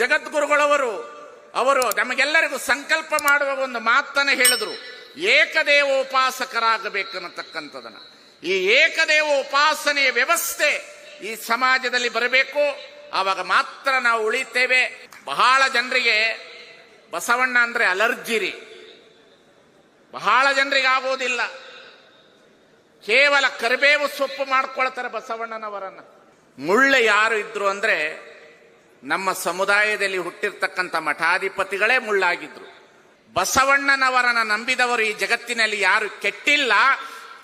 ಜಗದ್ಗುರುಗಳವರು, ಅವರು ನಮಗೆಲ್ಲರಿಗೂ ಸಂಕಲ್ಪ ಮಾಡುವ ಒಂದು ಮಾತನ್ನು ಹೇಳಿದ್ರು. ಏಕದೇವ ಉಪಾಸಕರಾಗಬೇಕನ್ನತಕ್ಕಂಥದನ್ನ ಈ ಏಕದೇವ ಉಪಾಸನೆಯ ವ್ಯವಸ್ಥೆ ಈ ಸಮಾಜದಲ್ಲಿ ಬರಬೇಕು. ಆವಾಗ ಮಾತ್ರ ನಾವು ಉಳಿತೇವೆ. ಬಹಳ ಜನರಿಗೆ ಬಸವಣ್ಣ ಅಂದರೆ ಅಲರ್ಜಿ ರೀ. ಬಹಳ ಜನರಿಗೆ ಆಗೋದಿಲ್ಲ. ಕೇವಲ ಕರಿಬೇವು ಸೊಪ್ಪು ಮಾಡ್ಕೊಳ್ತಾರೆ ಬಸವಣ್ಣನವರನ್ನ. ಮುಳ್ಳೆ ಯಾರು ಇದ್ರು ಅಂದ್ರೆ ನಮ್ಮ ಸಮುದಾಯದಲ್ಲಿ ಹುಟ್ಟಿರ್ತಕ್ಕಂಥ ಮಠಾಧಿಪತಿಗಳೇ ಮುಳ್ಳಾಗಿದ್ರು. ಬಸವಣ್ಣನವರನ್ನ ನಂಬಿದವರು ಈ ಜಗತ್ತಿನಲ್ಲಿ ಯಾರು ಕೆಟ್ಟಿಲ್ಲ,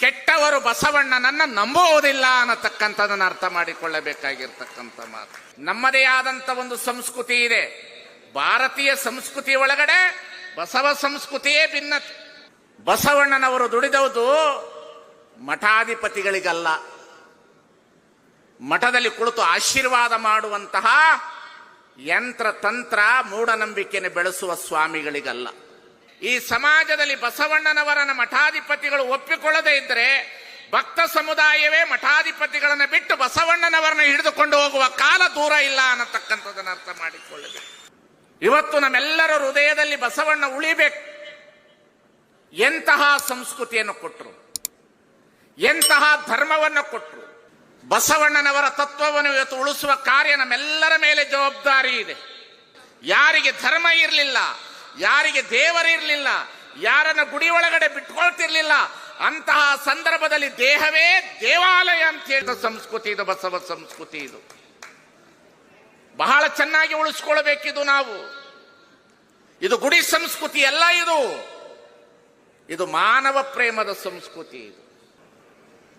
ಕೆಟ್ಟವರು ಬಸವಣ್ಣನನ್ನ ನಂಬುವುದಿಲ್ಲ ಅನ್ನತಕ್ಕಂಥದನ್ನು ಅರ್ಥ ಮಾಡಿಕೊಳ್ಳಬೇಕಾಗಿರ್ತಕ್ಕಂಥ ಮಾತು. ನಮ್ಮದೇ ಆದಂತ ಒಂದು ಸಂಸ್ಕೃತಿ ಇದೆ. ಭಾರತೀಯ ಸಂಸ್ಕೃತಿ ಒಳಗಡೆ ಬಸವ ಸಂಸ್ಕೃತಿಯೇ ಭಿನ್ನತೆ. ಬಸವಣ್ಣನವರು ದುಡಿದವುದು ಮಠಾಧಿಪತಿಗಳಿಗಲ್ಲ. ಮಠದಲ್ಲಿ ಕುಳಿತು ಆಶೀರ್ವಾದ ಮಾಡುವಂತಹ ಯಂತ್ರ ತಂತ್ರ ಮೂಢನಂಬಿಕೆಯನ್ನು ಬೆಳೆಸುವ ಸ್ವಾಮಿಗಳಿಗಲ್ಲ. ಈ ಸಮಾಜದಲ್ಲಿ ಬಸವಣ್ಣನವರನ್ನ ಮಠಾಧಿಪತಿಗಳು ಒಪ್ಪಿಕೊಳ್ಳದೇ ಇದ್ದರೆ ಭಕ್ತ ಸಮುದಾಯವೇ ಮಠಾಧಿಪತಿಗಳನ್ನು ಬಿಟ್ಟು ಬಸವಣ್ಣನವರನ್ನ ಹಿಡಿದುಕೊಂಡು ಹೋಗುವ ಕಾಲ ದೂರ ಇಲ್ಲ ಅನ್ನತಕ್ಕಂಥದ್ದನ್ನು ಅರ್ಥ ಮಾಡಿಕೊಳ್ಳಬೇಕು. ಇವತ್ತು ನಮ್ಮೆಲ್ಲರ ಹೃದಯದಲ್ಲಿ ಬಸವಣ್ಣ ಉಳಿಬೇಕು. ಎಂತಹ ಸಂಸ್ಕೃತಿಯನ್ನು ಕೊಟ್ಟರು ಎಂತಹ ಧರ್ಮವನ್ನು ಕೊಟ್ಟರು ಬಸವಣ್ಣನವರ ತತ್ವವನ್ನು ಇವತ್ತು ಉಳಿಸುವ ಕಾರ್ಯ ನಮ್ಮೆಲ್ಲರ ಮೇಲೆ ಜವಾಬ್ದಾರಿ ಇದೆ. ಯಾರಿಗೆ ಧರ್ಮ ಇರಲಿಲ್ಲ, ಯಾರಿಗೆ ದೇವರಿರಲಿಲ್ಲ ಯಾರನ್ನ ಗುಡಿ ಒಳಗಡೆ ಬಿಟ್ಕೊಳ್ತಿರ್ಲಿಲ್ಲ, ಅಂತಹ ಸಂದರ್ಭದಲ್ಲಿ ದೇಹವೇ ದೇವಾಲಯ ಅಂತ ಹೇಳಿದ ಸಂಸ್ಕೃತಿ ಇದು, ಬಸವ ಸಂಸ್ಕೃತಿ ಇದು. ಬಹಳ ಚೆನ್ನಾಗಿ ಉಳಿಸ್ಕೊಳ್ಬೇಕಿದು ನಾವು. ಇದು ಗುಡಿ ಸಂಸ್ಕೃತಿ ಅಲ್ಲ ಇದು. ಇದು ಮಾನವ ಪ್ರೇಮದ ಸಂಸ್ಕೃತಿ ಇದು.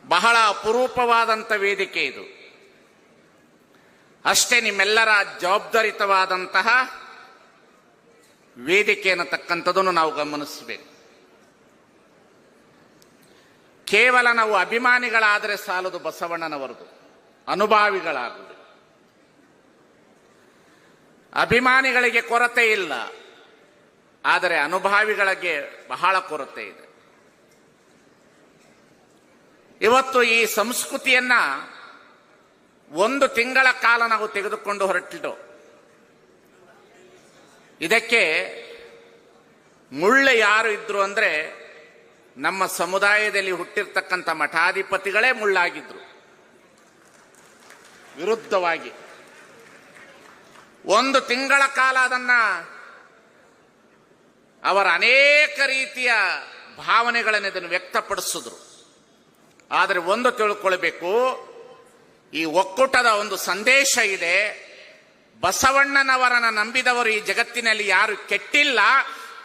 ಬಹಳ ಅಪರೂಪವಾದಂಥ ವೇದಿಕೆ ಇದು. ಅಷ್ಟೇ ನಿಮ್ಮೆಲ್ಲರ ಜವಾಬ್ದಾರಿತವಾದಂತಹ ವೇದಿಕೆ ಅನ್ನತಕ್ಕಂಥದ್ದನ್ನು ನಾವು ಗಮನಿಸಬೇಕು. ಕೇವಲ ನಾವು ಅಭಿಮಾನಿಗಳಾದರೆ ಸಾಲದು ಬಸವಣ್ಣನವರದು, ಅನುಭಾವಿಗಳಾಗುವುದು. ಅಭಿಮಾನಿಗಳಿಗೆ ಕೊರತೆ ಇಲ್ಲ, ಆದರೆ ಅನುಭಾವಿಗಳಿಗೆ ಬಹಳ ಕೊರತೆ ಇದೆ. ಇವತ್ತು ಈ ಸಂಸ್ಕೃತಿಯನ್ನ ಒಂದು ತಿಂಗಳ ಕಾಲ ನಾವು ತೆಗೆದುಕೊಂಡು ಹೊರಟಿದ್ದು. ಇದಕ್ಕೆ ಮುಳ್ಳ ಯಾರು ಇದ್ರು ಅಂದ್ರೆ ನಮ್ಮ ಸಮುದಾಯದಲ್ಲಿ ಹುಟ್ಟಿರ್ತಕ್ಕಂಥ ಮಠಾಧಿಪತಿಗಳೇ ಮುಳ್ಳಾಗಿದ್ರು. ವಿರುದ್ಧವಾಗಿ. ಒಂದು ತಿಂಗಳ ಕಾಲ ಅದನ್ನ ಅವರ ಅನೇಕ ರೀತಿಯ ಭಾವನೆಗಳನ್ನು ಇದನ್ನು ವ್ಯಕ್ತಪಡಿಸಿದ್ರು. ಆದರೆ ಒಂದು ತಿಳ್ಕೊಳ್ಬೇಕು, ಈ ಒಕ್ಕೂಟದ ಒಂದು ಸಂದೇಶ ಇದೆ. ಬಸವಣ್ಣನವರನ್ನ ನಂಬಿದವರು ಈ ಜಗತ್ತಿನಲ್ಲಿ ಯಾರು ಕೆಟ್ಟಿಲ್ಲ.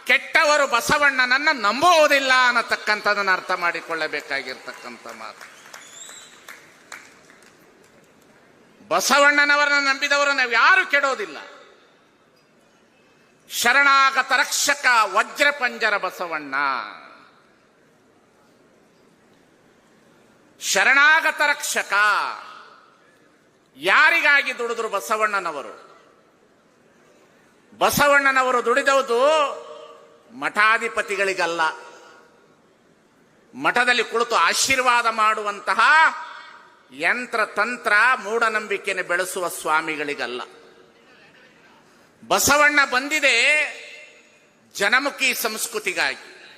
ಕೆಟ್ಟವರು ಬಸವಣ್ಣನನ್ನ ನಂಬುವುದಿಲ್ಲ ಅನ್ನತಕ್ಕಂಥದನ್ನು ಅರ್ಥ ಮಾಡಿಕೊಳ್ಳಬೇಕಾಗಿರ್ತಕ್ಕಂಥ ಮಾತು. ಬಸವಣ್ಣನವರನ್ನ ನಂಬಿದವರು ನಾವು ಯಾರು ಕೆಡೋದಿಲ್ಲ. ಶರಣಾಗತ ರಕ್ಷಕ ವಜ್ರ ಪಂಜರ ಬಸವಣ್ಣ. ಶರಣಾಗತ ರಕ್ಷಕ ಯಾರಿಗಾಗಿ ದುಡಿದ್ರು ಬಸವಣ್ಣನವರು? ಬಸವಣ್ಣನವರು ದುಡಿದವುದು ಮಠಾಧಿಪತಿಗಳಿಗಲ್ಲ. ಮಠದಲ್ಲಿ ಕುಳಿತು ಆಶೀರ್ವಾದ ಮಾಡುವಂತಹ ಯಂತ್ರ ತಂತ್ರ ಮೂಢನಂಬಿಕೆಯನ್ನು ಬೆಳೆಸುವ ಸ್ವಾಮಿಗಳಿಗಲ್ಲ. ಬಸವಣ್ಣ ಬಂದಿದೆ ಜನಮುಖಿ ಸಂಸ್ಕೃತಿಗಾಗಿ,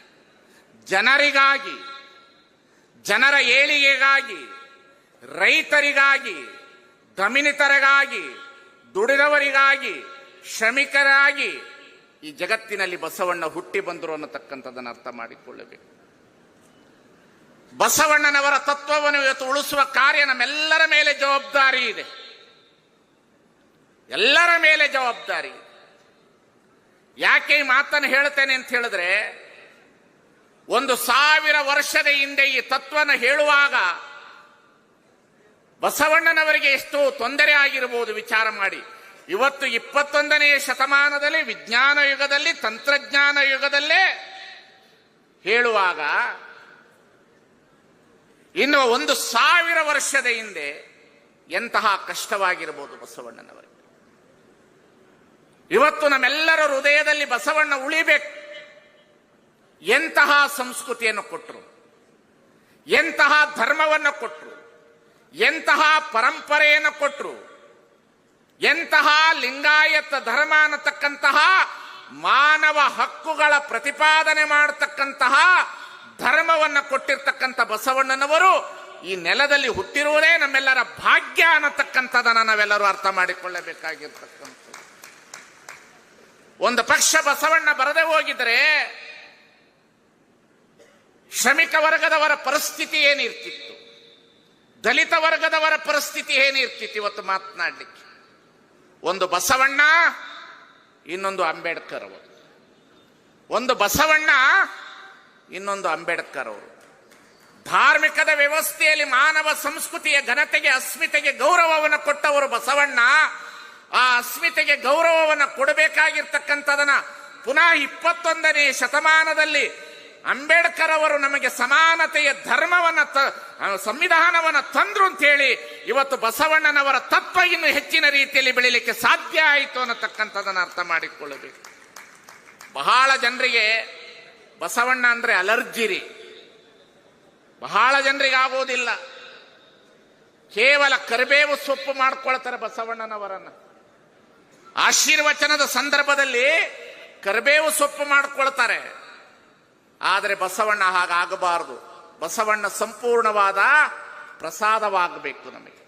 ಜನರಿಗಾಗಿ ಜನರ ಏಳಿಗೆಗಾಗಿ, ರೈತರಿಗಾಗಿ, ದಮಿನಿತರಿಗಾಗಿ, ದುಡಿದವರಿಗಾಗಿ, ಶ್ರಮಿಕರಾಗಿ ಈ ಜಗತ್ತಿನಲ್ಲಿ ಬಸವಣ್ಣ ಹುಟ್ಟಿ ಬಂದರು ಅನ್ನತಕ್ಕಂಥದ್ದನ್ನು ಅರ್ಥ ಮಾಡಿಕೊಳ್ಳಬೇಕು. ಬಸವಣ್ಣನವರ ತತ್ವವನ್ನು ಇವತ್ತು ಉಳಿಸುವ ಕಾರ್ಯ ನಮ್ಮೆಲ್ಲರ ಮೇಲೆ ಜವಾಬ್ದಾರಿ ಇದೆ. ಎಲ್ಲರ ಮೇಲೆ ಜವಾಬ್ದಾರಿ ಯಾಕೆ ಈ ಮಾತನ್ನು ಹೇಳ್ತೇನೆ ಅಂತ ಹೇಳಿದ್ರೆ ಒಂದು ಸಾವಿರ ವರ್ಷದ ಹಿಂದೆ ಈ ತತ್ವನ ಹೇಳುವಾಗ ಬಸವಣ್ಣನವರಿಗೆ ಎಷ್ಟು ತೊಂದರೆ ಆಗಿರಬಹುದು ವಿಚಾರ ಮಾಡಿ. ಇವತ್ತು ಇಪ್ಪತ್ತೊಂದನೆಯ ಶತಮಾನದಲ್ಲಿ ವಿಜ್ಞಾನ ಯುಗದಲ್ಲಿ, ತಂತ್ರಜ್ಞಾನ ಯುಗದಲ್ಲೇ ಹೇಳುವಾಗ, ಇನ್ನು ಒಂದು ಸಾವಿರ ವರ್ಷದ ಹಿಂದೆ ಎಂತಹ ಕಷ್ಟವಾಗಿರಬಹುದು ಬಸವಣ್ಣನವರಿಗೆ. ಇವತ್ತು ನಮ್ಮೆಲ್ಲರ ಹೃದಯದಲ್ಲಿ ಬಸವಣ್ಣ ಉಳಿಬೇಕು. ಎಂತಹ ಸಂಸ್ಕೃತಿಯನ್ನು ಕೊಟ್ಟರು ಎಂತಹ ಧರ್ಮವನ್ನು ಕೊಟ್ಟರು ಎಂತಹ ಪರಂಪರೆಯನ್ನು ಕೊಟ್ಟರು ಎಂತಹ ಲಿಂಗಾಯತ ಧರ್ಮ ಅನ್ನತಕ್ಕಂತಹ ಮಾನವ ಹಕ್ಕುಗಳ ಪ್ರತಿಪಾದನೆ ಮಾಡತಕ್ಕಂತಹ ಧರ್ಮವನ್ನ ಕೊಟ್ಟಿರ್ತಕ್ಕಂಥ ಬಸವಣ್ಣನವರು ಈ ನೆಲದಲ್ಲಿ ಹುಟ್ಟಿರುವುದೇ ನಮ್ಮೆಲ್ಲರ ಭಾಗ್ಯ ಅನ್ನತಕ್ಕಂಥದನ್ನ ನಾವೆಲ್ಲರೂ ಅರ್ಥ ಮಾಡಿಕೊಳ್ಳಬೇಕಾಗಿರ್ತಕ್ಕಂಥ ಒಂದು ಪಕ್ಷ ಬಸವಣ್ಣ ಬರದೆ ಹೋಗಿದ್ರೆ ಶ್ರಮಿಕ ವರ್ಗದವರ ಪರಿಸ್ಥಿತಿ ಏನಿರ್ತಿತ್ತು? ದಲಿತ ವರ್ಗದವರ ಪರಿಸ್ಥಿತಿ ಏನಿರ್ತಿತ್ತು ಇವತ್ತು ಮಾತನಾಡಲಿಕ್ಕೆ? ಒಂದು ಬಸವಣ್ಣ, ಇನ್ನೊಂದು ಅಂಬೇಡ್ಕರ್ ಅವರು. ಒಂದು ಬಸವಣ್ಣ, ಇನ್ನೊಂದು ಅಂಬೇಡ್ಕರ್ ಅವರು. ಧಾರ್ಮಿಕದ ವ್ಯವಸ್ಥೆಯಲ್ಲಿ ಮಾನವ ಸಂಸ್ಕೃತಿಯ ಘನತೆಗೆ, ಅಸ್ಮಿತೆಗೆ ಗೌರವವನ್ನು ಕೊಟ್ಟವರು ಬಸವಣ್ಣ. ಆ ಅಸ್ಮಿತೆಗೆ ಗೌರವವನ್ನು ಕೊಡಬೇಕಾಗಿರ್ತಕ್ಕಂಥದನ್ನ ಪುನಃ ಇಪ್ಪತ್ತೊಂದನೇ ಶತಮಾನದಲ್ಲಿ ಅಂಬೇಡ್ಕರ್ ಅವರು ನಮಗೆ ಸಮಾನತೆಯ ಧರ್ಮವನ್ನ ಸಂವಿಧಾನವನ್ನ ತಂದ್ರು ಅಂತ ಹೇಳಿ ಇವತ್ತು ಬಸವಣ್ಣನವರ ತತ್ವ ಇನ್ನು ಹೆಚ್ಚಿನ ರೀತಿಯಲ್ಲಿ ಬೆಳೀಲಿಕ್ಕೆ ಸಾಧ್ಯ ಆಯಿತು ಅನ್ನತಕ್ಕಂಥದನ್ನ ಅರ್ಥ ಮಾಡಿಕೊಳ್ಳಬೇಕು. ಬಹಳ ಜನರಿಗೆ ಬಸವಣ್ಣ ಅಂದ್ರೆ ಅಲರ್ಜಿರಿ. ಬಹಳ ಜನರಿಗೆ ಆಗೋದಿಲ್ಲ. ಕೇವಲ ಕರಿಬೇವು ಸೊಪ್ಪು ಮಾಡ್ಕೊಳ್ತಾರೆ ಬಸವಣ್ಣನವರನ್ನ. ಆಶೀರ್ವಚನದ ಸಂದರ್ಭದಲ್ಲಿ ಕರಿಬೇವು ಸೊಪ್ಪು ಮಾಡ್ಕೊಳ್ತಾರೆ. ಆದರೆ ಬಸವಣ್ಣ ಹಾಗಾಗಬಾರದು. ಬಸವಣ್ಣ ಸಂಪೂರ್ಣವಾದ ಪ್ರಸಾದವಾಗಬೇಕು ನಮಗೆ.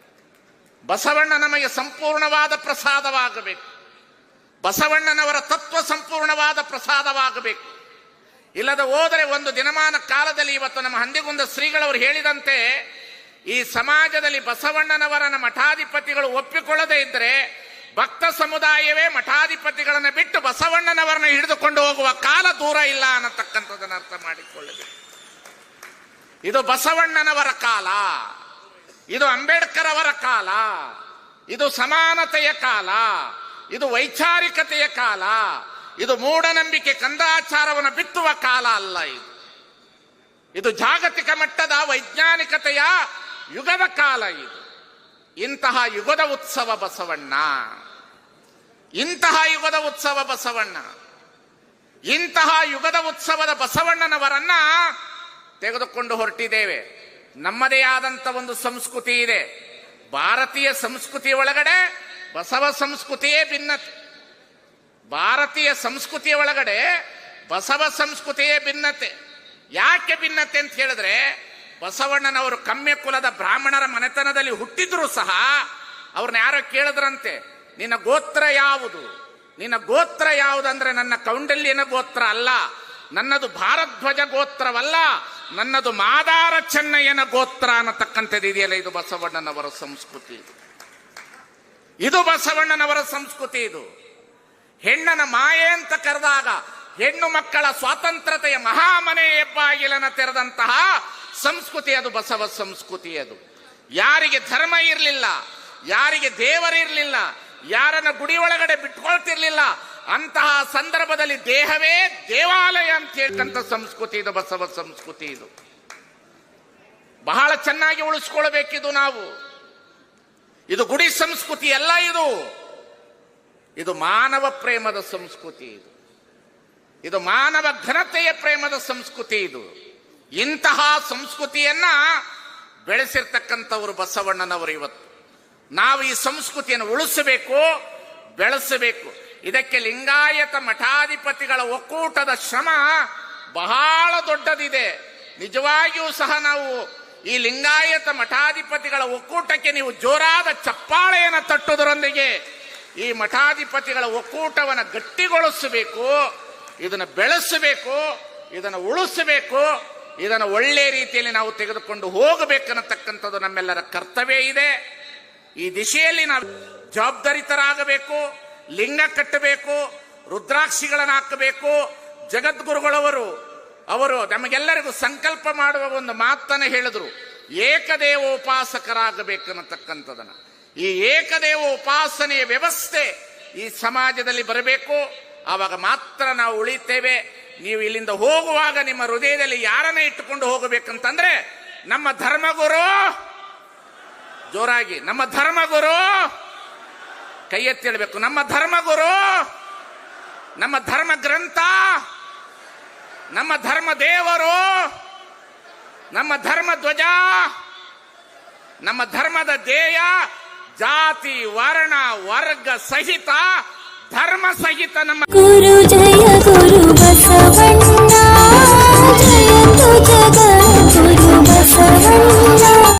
ಬಸವಣ್ಣ ನಮಗೆ ಸಂಪೂರ್ಣವಾದ ಪ್ರಸಾದವಾಗಬೇಕು. ಬಸವಣ್ಣನವರ ತತ್ವ ಸಂಪೂರ್ಣವಾದ ಪ್ರಸಾದವಾಗಬೇಕು. ಇಲ್ಲದ ಹೋದರೆ ಒಂದು ದಿನಮಾನ ಕಾಲದಲ್ಲಿ ಇವತ್ತು ನಮ್ಮ ಹಂದಿಗುಂದ ಶ್ರೀಗಳವರು ಹೇಳಿದಂತೆ, ಈ ಸಮಾಜದಲ್ಲಿ ಬಸವಣ್ಣನವರನ್ನ ಮಠಾಧಿಪತಿಗಳು ಒಪ್ಪಿಕೊಳ್ಳದೇ ಇದ್ದರೆ ಭಕ್ತ ಸಮುದಾಯವೇ ಮಠಾಧಿಪತಿಗಳನ್ನು ಬಿಟ್ಟು ಬಸವಣ್ಣನವರನ್ನ ಹಿಡಿದುಕೊಂಡು ಹೋಗುವ ಕಾಲ ದೂರ ಇಲ್ಲ ಅನ್ನತಕ್ಕಂಥದ್ದನ್ನು ಅರ್ಥ ಮಾಡಿಕೊಳ್ಳಬೇಕು ಇದು ಬಸವಣ್ಣನವರ ಕಾಲ, ಇದು ಅಂಬೇಡ್ಕರ್ ಅವರ ಕಾಲ, ಇದು ಸಮಾನತೆಯ ಕಾಲ, ಇದು ವೈಚಾರಿಕತೆಯ ಕಾಲ, ಇದು ಮೂಢನಂಬಿಕೆ ಕಂದಾಚಾರವನ್ನು ಬಿತ್ತುವ ಕಾಲ ಅಲ್ಲ ಇದು. ಇದು ಜಾಗತಿಕ ಮಟ್ಟದ ವೈಜ್ಞಾನಿಕತೆಯ ಯುಗದ ಕಾಲ ಇದು. ಇಂತಹ ಯುಗದ ಉತ್ಸವ ಬಸವಣ್ಣ. ಇಂತಹ ಯುಗದ ಉತ್ಸವ ಬಸವಣ್ಣ. ಇಂತಹ ಯುಗದ ಉತ್ಸವದ ಬಸವಣ್ಣನವರನ್ನ ತೆಗೆದುಕೊಂಡು ಹೊರಟಿದ್ದೇವೆ. ನಮ್ಮದೇ ಆದಂಥ ಒಂದು ಸಂಸ್ಕೃತಿ ಇದೆ. ಭಾರತೀಯ ಸಂಸ್ಕೃತಿ ಒಳಗಡೆ ಬಸವ ಸಂಸ್ಕೃತಿಯೇ ಭಿನ್ನತೆ. ಭಾರತೀಯ ಸಂಸ್ಕೃತಿಯ ಒಳಗಡೆ ಬಸವ ಸಂಸ್ಕೃತಿಯೇ ಭಿನ್ನತೆ. ಯಾಕೆ ಭಿನ್ನತೆ ಅಂತ ಹೇಳಿದ್ರೆ, ಬಸವಣ್ಣನವರು ಕಮ್ಮ್ಯ ಕುಲದ ಬ್ರಾಹ್ಮಣರ ಮನೆತನದಲ್ಲಿ ಹುಟ್ಟಿದ್ರು ಸಹ ಅವ್ರನ್ನ ಯಾರೋ ಕೇಳಿದ್ರಂತೆ. ನಿನ್ನ ಗೋತ್ರ ಯಾವುದು? ನಿನ್ನ ಗೋತ್ರ ಯಾವುದಂದ್ರೆ ನನ್ನ ಕೌಂಡಲ್ಯನ ಗೋತ್ರ ಅಲ್ಲ. ನನ್ನದು ಭಾರಧ್ವಜ ಗೋತ್ರವಲ್ಲ. ನನ್ನದು ಮಾದಾರ ಚೆನ್ನಯ್ಯನ ಗೋತ್ರ ಅನ್ನತಕ್ಕಂಥದ್ದು ಇದೆಯಲ್ಲ? ಇದು ಬಸವಣ್ಣನವರ ಸಂಸ್ಕೃತಿ. ಇದು. ಬಸವಣ್ಣನವರ ಸಂಸ್ಕೃತಿ ಇದು. ಹೆಣ್ಣನ ಮಾಯೆ ಅಂತ ಕರೆದಾಗ ಹೆಣ್ಣು ಮಕ್ಕಳ ಸ್ವಾತಂತ್ರ್ಯತೆಯ ಮಹಾಮನೆ ಹೆಬ್ಬಾಗಿಲನ ತೆರೆದಂತಹ ಸಂಸ್ಕೃತಿ ಅದು, ಬಸವ ಸಂಸ್ಕೃತಿ ಅದು. ಯಾರಿಗೆ ಧರ್ಮ ಇರಲಿಲ್ಲ, ಯಾರಿಗೆ ದೇವರಿರಲಿಲ್ಲ ಯಾರನ್ನ ಗುಡಿ ಒಳಗಡೆ ಬಿಟ್ಕೊಳ್ತಿರ್ಲಿಲ್ಲ, ಅಂತಹ ಸಂದರ್ಭದಲ್ಲಿ ದೇಹವೇ ದೇವಾಲಯ ಅಂತ ಹೇಳ್ತಂತ ಸಂಸ್ಕೃತಿ ಇದು, ಬಸವ ಸಂಸ್ಕೃತಿ ಇದು. ಬಹಳ ಚೆನ್ನಾಗಿ ಉಳಿಸ್ಕೊಳ್ಬೇಕಿದು ನಾವು. ಇದು ಗುಡಿ ಸಂಸ್ಕೃತಿ ಅಲ್ಲ ಇದು. ಇದು ಮಾನವ ಪ್ರೇಮದ ಸಂಸ್ಕೃತಿ ಇದು. ಇದು ಮಾನವ ಘನತೆಯ ಪ್ರೇಮದ ಸಂಸ್ಕೃತಿ ಇದು. ಇಂತಹ ಸಂಸ್ಕೃತಿಯನ್ನ ಬೆಳೆಸಿರ್ತಕ್ಕಂಥವರು ಬಸವಣ್ಣನವರು ಇವತ್ತು. ನಾವು ಈ ಸಂಸ್ಕೃತಿಯನ್ನು ಉಳಿಸಬೇಕು, ಬೆಳೆಸಬೇಕು. ಇದಕ್ಕೆ ಲಿಂಗಾಯತ ಮಠಾಧಿಪತಿಗಳ ಒಕ್ಕೂಟದ ಶ್ರಮ ಬಹಳ ದೊಡ್ಡದಿದೆ. ನಿಜವಾಗಿಯೂ ಸಹ ನಾವು ಈ ಲಿಂಗಾಯತ ಮಠಾಧಿಪತಿಗಳ ಒಕ್ಕೂಟಕ್ಕೆ ನೀವು ಜೋರಾದ ಚಪ್ಪಾಳೆಯನ್ನು ತಟ್ಟುವುದರೊಂದಿಗೆ ಈ ಮಠಾಧಿಪತಿಗಳ ಒಕ್ಕೂಟವನ್ನು ಗಟ್ಟಿಗೊಳಿಸಬೇಕು, ಇದನ್ನು ಬೆಳೆಸಬೇಕು, ಇದನ್ನು ಉಳಿಸಬೇಕು, ಇದನ್ನು ಒಳ್ಳೆ ರೀತಿಯಲ್ಲಿ ನಾವು ತೆಗೆದುಕೊಂಡು ಹೋಗಬೇಕನ್ನತಕ್ಕಂಥದ್ದು ನಮ್ಮೆಲ್ಲರ ಕರ್ತವ್ಯ ಇದೆ. ಈ ದಿಶೆಯಲ್ಲಿ ನಾವು ಜವಾಬ್ದಾರಿತರಾಗಬೇಕು, ಲಿಂಗ ಕಟ್ಟಬೇಕು, ರುದ್ರಾಕ್ಷಿಗಳನ್ನು ಹಾಕಬೇಕು. ಜಗದ್ಗುರುಗಳವರು, ಅವರು ನಮಗೆಲ್ಲರಿಗೂ ಸಂಕಲ್ಪ ಮಾಡುವ ಒಂದು ಮಾತನ್ನ ಹೇಳಿದ್ರು. ಏಕದೇವ ಉಪಾಸಕರಾಗಬೇಕನ್ನತಕ್ಕಂಥದನ್ನು. ಈ ಏಕದೇವ ಉಪಾಸನೆಯ ವ್ಯವಸ್ಥೆ ಈ ಸಮಾಜದಲ್ಲಿ ಬರಬೇಕು. ಆವಾಗ ಮಾತ್ರ ನಾವು ಉಳಿತೇವೆ. ನೀವು ಇಲ್ಲಿಂದ ಹೋಗುವಾಗ ನಿಮ್ಮ ಹೃದಯದಲ್ಲಿ ಯಾರನ್ನ ಇಟ್ಟುಕೊಂಡು ಹೋಗಬೇಕಂತಂದ್ರೆ ನಮ್ಮ ಧರ್ಮಗುರು ಜೋರಾಗಿ. ನಮ್ಮ ಧರ್ಮಗುರು ಕೈ ಎತ್ತಿ ಹೇಳ್ಬೇಕು. ನಮ್ಮ ಧರ್ಮಗುರು ನಮ್ಮ ಧರ್ಮ ಗ್ರಂಥ. ನಮ್ಮ ಧರ್ಮ ದೇವರು. ನಮ್ಮ ಧರ್ಮ ಧ್ವಜ. ನಮ್ಮ ಧರ್ಮದ ಧ್ಯೇಯ. ಜಾತಿ, ವರ್ಣ, ವರ್ಗ ಸಹಿತ, ಧರ್ಮ ಸಹಿತ ನಮ್ಮ ಗುರು ಜಯ